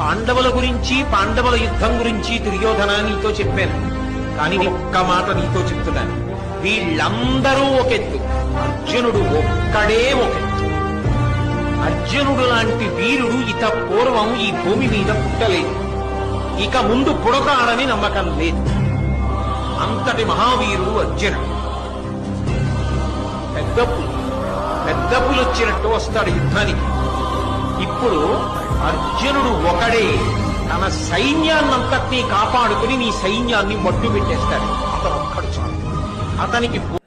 పాండవుల గురించి పాండవుల యుద్ధం గురించి దుర్యోధన నీతో చెప్పాను. కానీ ఒక్క మాట నీతో చెప్తున్నాను. వీళ్ళందరూ ఒకెత్తు. అర్జునుడు ఒక్కడే ఒకెత్తు. అర్జునుడు లాంటి వీరుడు ఇత పూర్వం ఈ భూమి మీద పుట్టలేదు. ఇక ముందు పుడతాడని నమ్మకం లేదు. అంతటి మహావీరుడు అర్జునుడు. పెద్ద పులి. పెద్ద వచ్చినట్టు వస్తాడు యుద్ధానికి. అర్జునుడు ఒకడే. తన సైన్యాన్నంతటినీ కాపాడుకుని నీ సైన్యాన్ని మట్టు పెట్టేస్తాడు అతను ఒక్కడు చాలు. అతనికి